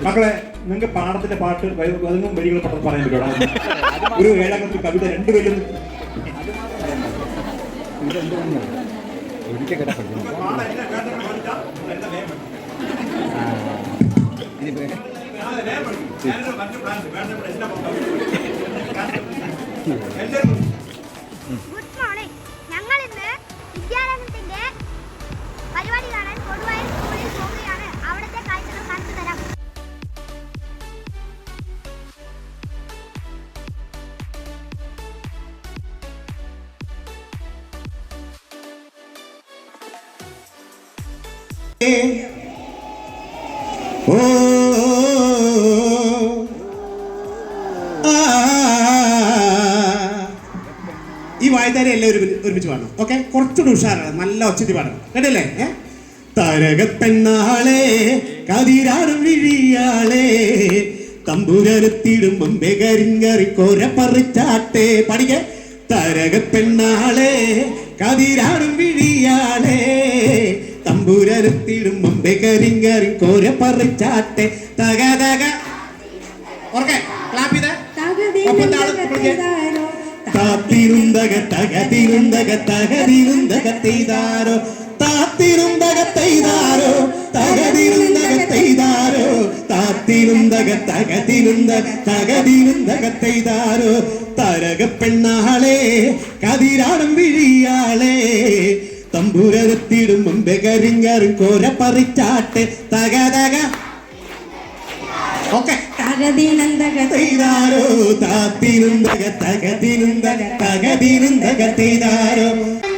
മക്കളെ നിങ്ങൾക്ക് പാടത്തിന്റെ പാട്ട് ഒതുങ്ങും വരികൾ പെട്ടെന്ന് പറയാൻ പറ്റുമോ? ഒരു ഏഴാം കവിത രണ്ടുപേരും ഗുഡ് ഈ വായ്ത്താരി എല്ലാവരും ഒരുമിച്ച് പാടണം ഓക്കെ കുറച്ചുകൂടി ഉഷാറാണ് നല്ല ഒച്ചത്തി പാടണം കേട്ടല്ലേ? ഏ? തരകപ്പെണ്ണാളെ കതിരാറും വിഴിയാളെ തമ്പുരത്തിടും മുമ്പേ കരിങ്കറി കോര പറിച്ചാട്ടെ പഠിക്ക തരകത്തെണ്ണാളെ കതിരാറും വിഴിയാളെ തമ്പുരത്തിടും മുമ്പേ കരിങ്ങറി കോര പറിച്ചാട്ടെ. തക തക. ഓർക്കെ ക്ലാപ്പ് ചെയ്തേ. താത്തിരുന്തക തകതിരുന്തക തകതിരുന്തക തെയ്താരോ. താത്തിരുന്തക തെയ്താരോ തകതിരുന്തക തെയ്താരോ. താത്തിരുന്തക തകതിരുന്തക തകതിരുന്തക തെയ്താരോ. തരക പെണ്ണാളെ കതിരാടം വിഴിയാളെ. തമ്പുരത്തിടും മുമ്പേ കരിങ്ങറും കോര പറിച്ചാട്ടെ. തക തക. ഓക്കെ. താത്തിരുന്തക തകതിരുന്തക തകതിരുന്തക തെയ്താരോ. ലോകത്തിൽ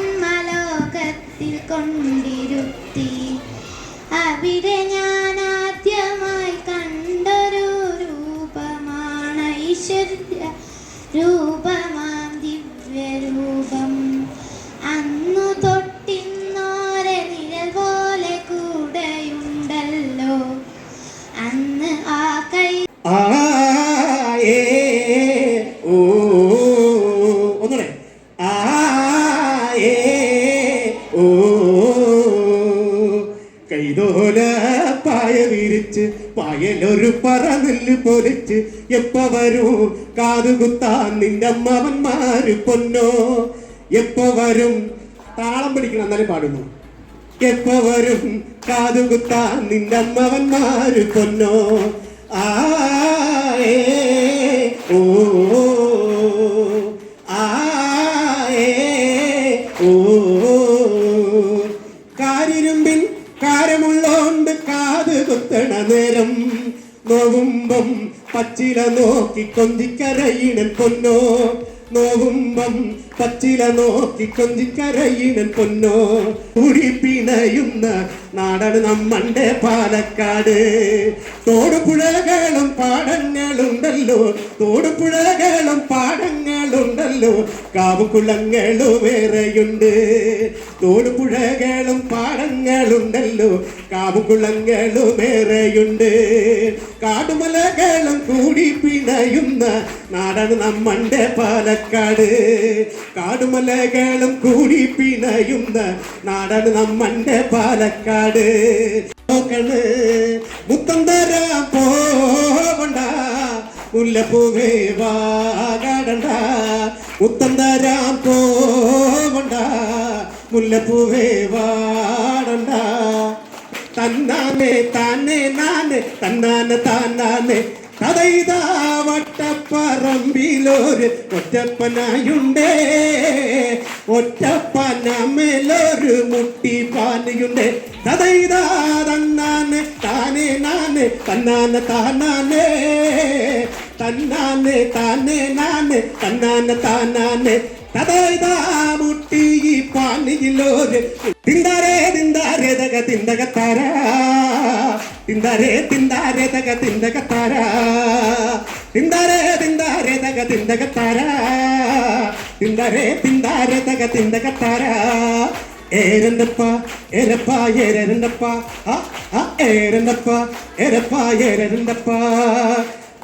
പൊലിച്ച് എപ്പ വരും കാതുകുത്താൻ നിന്റെ അമ്മവന്മാര് പൊന്നോ? എപ്പ വരും താളം പിടിക്കണം എന്നാലും പാടുന്നു എപ്പ വരും കാതുകുത്താൻ നിന്റെ അമ്മവന്മാര് പൊന്നോ? ആ ഓ ആ ഓ. കാരിരുമ്പിൽ കാരമുള്ളോണ്ട് കാത് കുത്തണ നേരം നോവുമ്പം പച്ചില നോക്കി കൊഞ്ചിക്കരയിണൻ പൊന്നോ? നോവുമ്പം പച്ചില നോക്കി കൊഞ്ചിക്കരയിണൻ പൊന്നോ? കുടി പിണയുന്ന നാടാണ് നമ്മന്റെ പാലക്കാട്. തോടുപുഴകളും പാടങ്ങളുണ്ടല്ലോ. തോടുപുഴകളും പാടങ്ങളുണ്ടല്ലോ കാവുകുളങ്ങളും വേറെയുണ്ട്. തോടുപുഴകളും പാടങ്ങളുണ്ടല്ലോ കാവുകുളങ്ങളും വേറെയുണ്ട്. കാടുമലകളും കൂടി പിണയുന്ന നാടാണ് നമ്മന്റെ പാലക്കാട്. കാടുമലകളും കൂടി പിണയുന്ന നാടാണ് നമ്മന്റെ പാലക്കാട്. നോക്കണ് മുത്തം തരാൻ പോവണ്ട മുല്ലപ്പൂവേ വാടണ്ട മുത്തം തരാൻ പോവണ്ട മുല്ലപ്പൂവേ വാടണ്ട. തന്നാനെ താനെ നാനെ തന്നാനെ താനാനെ. കഥയിതാ വട്ടപ്പറമ്പിലൊരു ഒറ്റപ്പനായുണ്ടേ. ഒറ്റപ്പനമേലൊരു മുട്ടിപ്പാനയുണ്ടേ. കഥയിതാ തന്നാനെ താനെ നാനെ തന്നാനെ താനാനെ. തന്നാനെ താനെ നാനെ തന്നാന താനാനെ. കഥയിതാ മുട്ടി ഈ പാനിയിലൊരു തിന്താരേ തിന്താരേ തക തിന്തക താര. തിന്താരേ തിന്താരേ തക തിന്തക താര. തിന്താരേ തിന്താരേ തക തിന്തക താര. തിന്താരേ തിന്താരേ തക തിന്തക താര. ഏരന്തപ്പ എരപ്പ ഏരന്തപ്പ ആ ആ ഏരന്തപ്പ എരപ്പ ഏരന്തപ്പ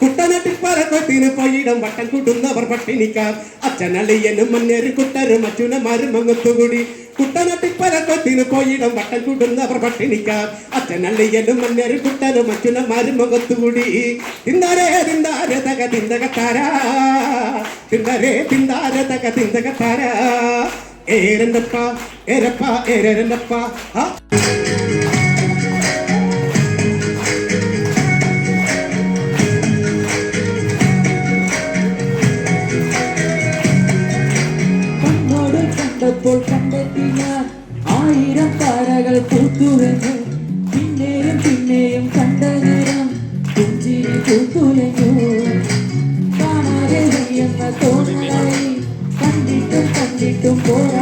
കുട്ടനാട്ടിൽ പലക്കൊത്തിന് പോയിടം വട്ടം കൂട്ടുന്നവർ പട്ടിണിക്കാർ. അച്ഛനളിയനും മന്നേറി കുട്ടരും അച്ഛനമാരും അങ്ങത്തുകൂടി കുട്ടനാട്ടിപ്പലക്കൊത്തിന് പോയിടം വട്ടം കൂടുന്നവർ പട്ടിണിക്കാർ. അച്ഛനളിയനും മണ്ണേരും കുട്ടനും അച്ഛനമാരും മുഖത്തുകൂടി തിന്താരേ തിന്താര തക തിന്തകത്താരാ താര. തിന്തരേ തിന്താര തക തിന്തകത്താരാ താര. ഏരണ്ടപ്പ ഏരപ്പ ഏരണ്ടപ്പ ആ.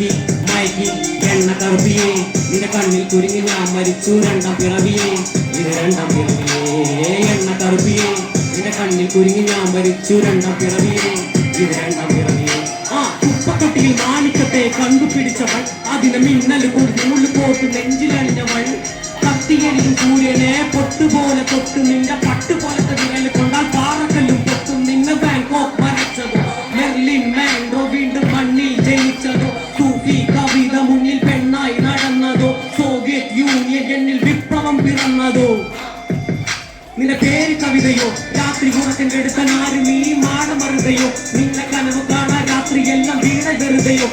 മയക്കി മയക്കി എണ്ണ കറുപ്പിയേ. നിന്റെ കണ്ണിൽ കുരുങ്ങി ഞാൻ മരിച്ചു രണ്ടാം പിറവിയേ. ഇത് രണ്ടാം പിറവിയേ എണ്ണ കറുപ്പിയേ. നിന്റെ കണ്ണിൽ കുരുങ്ങി ഞാൻ മരിച്ചു രണ്ടാം പിറവിയേ. ഇത് രണ്ടാം പിറവിയേ. ആ കുപ്പക്കട്ടിയിൽ മാണിക്കത്തെ കണ്ടുപിടിച്ചവൾ അതിന് മിന്നൽ കൊണ്ട് നൂൽ പോട്ട് നെഞ്ചിലണിഞ്ഞവൾ കത്തിയരിയും സൂര്യനെ പൊട്ടുപോലെ തൊട്ട് നിന്റെ പട്ടുപോലത്തെ പേര് രാത്രി രാത്രി കെടുത്താൻ ആരും ഈ നിന്നെ കനവ് കാണാൻ രാത്രി എല്ലാം വീണ വെറുതെയോ?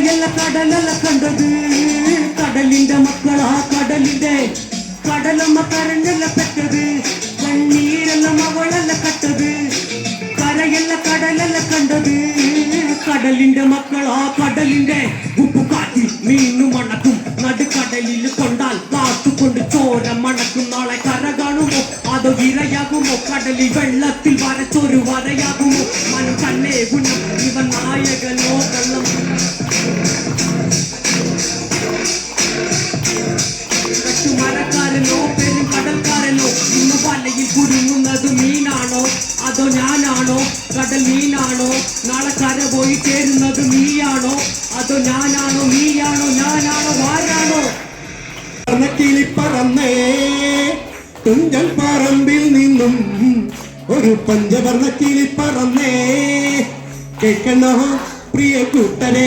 எல்ல கடலல கண்டது. கடலிண்ட மக்களா கடலிண்ட. கடலம்ம கரண்டல்ல பெற்றது. கண்ணீரெல்லாம் அவளல்ல கட்டது. கரையல்ல கடலல்ல கண்டது. கடலிண்ட மக்களா கடலிண்ட. உப்பு காட்டி மீனு மணக்கும் நடுக்கடலில் கொண்டால் காத்து கொண்டு சோர மணக்கும். நாளை கரை காணுமோ அதோ இரையாகுமோ. கடலில் வெள்ளத்தில் வரச்சோறு வரையாகுமோ. மனம் தன்னே குணம். இவன் நாயகனோ கள்ளம். മരക്കാരനോ പെരും കടൽക്കാരനോ ഇന്ന് വലയിൽ കുരുങ്ങുന്നത് മീനാണോ? അതോ ഞാനാണോ? കടൽ മീനാണോ? നാളെ കര പോയി ചേരുന്നത് നീയാണോ അതോ ഞാനാണോ? നീയാണോ ഞാനാണോ? ആരാണോ? കിളി പറന്നേ തുഞ്ചൽ പറമ്പിൽ നിന്നും ഒരു പഞ്ചവർണ കിളി പറന്നേ കേൾക്കണോ പ്രിയ കൂട്ടനെ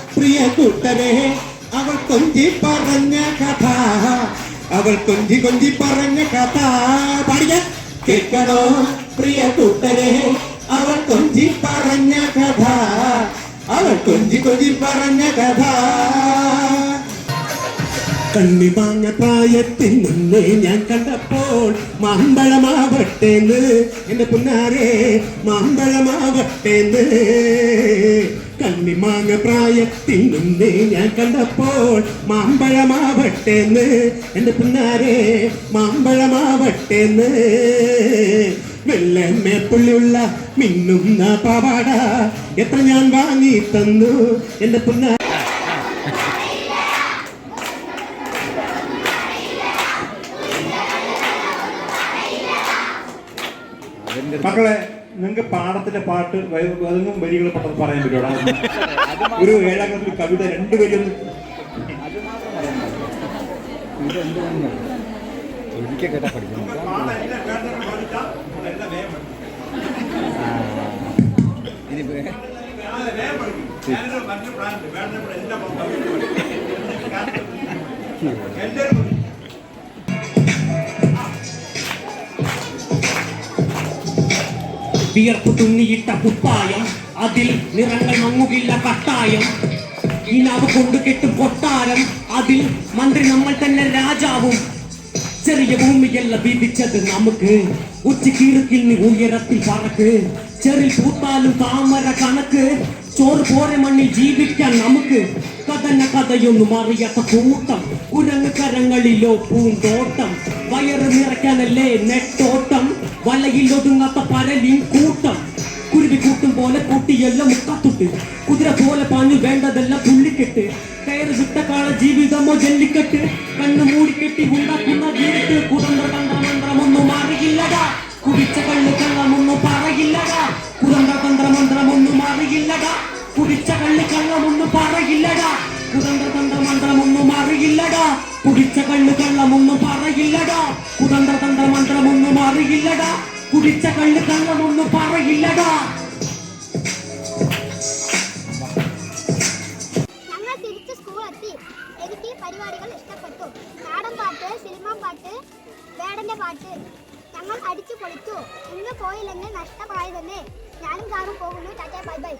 പ്രിയ കൂട്ടരെ അവൾ കൊഞ്ചി പറഞ്ഞ കഥ അവൾ കൊഞ്ചി കൊഞ്ചി പറഞ്ഞ കഥ പഠിക്ക കേൾക്കണോ പ്രിയ കൂട്ടരെ അവൾ കൊഞ്ചി പറഞ്ഞ കഥ അവൾ കൊഞ്ചി കൊഞ്ചി പറഞ്ഞ കഥ കണ്ണി മാങ്ങ പ്രായത്തിൽ നിന്നെ ഞാൻ കണ്ടപ്പോൾ മാമ്പഴമാവട്ടേന്ന്. എന്റെ പുന്നാരെ മാമ്പഴമാവട്ടേന്ന്. കണ്ണി മാങ്ങ പ്രായത്തിൽ നിന്നെ ഞാൻ കണ്ടപ്പോൾ മാമ്പഴമാവട്ടേന്ന്. എന്റെ പുന്നാരെ മാമ്പഴമാവട്ടേന്ന്. വെള്ളമേപ്പുള്ളിയുള്ള മിന്നുന്ന പാവാട എത്ര ഞാൻ വാങ്ങി തന്നു. എന്റെ പുന്നാ മക്കളെ നിങ്ങൾക്ക് പാടത്തിന്റെ പാട്ട് അതൊന്നും വരികൾ പെട്ടെന്ന് പറയാൻ പറ്റുമോ? ഒരു ഏഴാം ക്ലാസ്സിൽ കവിത രണ്ട് വരിയൊന്നും എനിക്ക് കേട്ടാ പഠിക്കണം. ഇനി വേ- വിയർപ്പ് തുന്നിയിട്ട കുപ്പായം അതിൽ നിറങ്ങൾ മങ്ങുകില്ല കട്ടായം. ഈനാവ് കൊണ്ടു കെട്ടും കൊട്ടാരം അതിൽ മന്ത്രി നമ്മൾ തന്നെ രാജാവും. ചെറിയ ഭൂമിയല്ല വിധിച്ചത് നമുക്ക്. ഉച്ചക്കീറുക്കിൽ നീ ഉയരത്തിൽ പറക്ക്. ചെറിൽ പൂത്താലും താമര കണക്ക്. ചോറ് പോരെ മണ്ണിൽ ജീവിക്കാൻ നമുക്ക്. കഥന കഥയൊന്നും അറിയാത്ത കൂട്ടം. കുരങ്ങ് കരങ്ങളിലോ പൂന്തോട്ടം. വയറ് നിറയ്ക്കാനല്ലേ നെട്ടോട്ടം. വലയിൽ ഒതുങ്ങാത്ത പരലിൻ കൂട്ടം. കുരുവി കൂട്ടും പോലെ കൂട്ടിയെല്ലാം മുക്കത്തുട്ട്. കുതിര പോലെ പാഞ്ഞു വേണ്ടതെല്ലാം പുള്ളിക്കെട്ട്. കയറ് വിട്ട കാള ജീവിതമോ ജല്ലിക്കെട്ട്. കണ്ണു മൂടിക്കെട്ടി ഉണ്ടാക്കുന്ന വീട്ട് കുതന്ത്ര തന്ത്രമന്ത്രമൊന്നും അറിയില്ലടാ കുടിച്ച കള്ള് കള്ളമൊന്നും പറയില്ലടാ. കുതന്ത്ര തന്ത്രമന്ത്രമൊന്നും അറിയില്ലടാ കുടിച്ച കള്ള് കള്ളമൊന്നും പറയില്ലടാ. കുതന്ത്ര തന്ത്രമന്ത്രമൊന്നും അറിയില്ലടാ കുടിച്ച കള്ള് കള്ളമൊന്നും പറയില്ലടാ. കുതന്ത്ര അറിയില്ലടാ. കുടിച്ച കള്ള് കള്ളമൊന്നും പറയില്ലടാ. പരിപാടികൾ ഇഷ്ടപ്പെട്ടു. പാട്ട് സിനിമ പാട്ട് വേടന്റെ പാട്ട്. ഞങ്ങൾ അടിച്ചു പൊളിച്ചു. ഇന്ന് പോയില്ലെങ്കിൽ നഷ്ടമായി തന്നെ ഞാനും കാറും പോകുന്നു. Tata bye bye.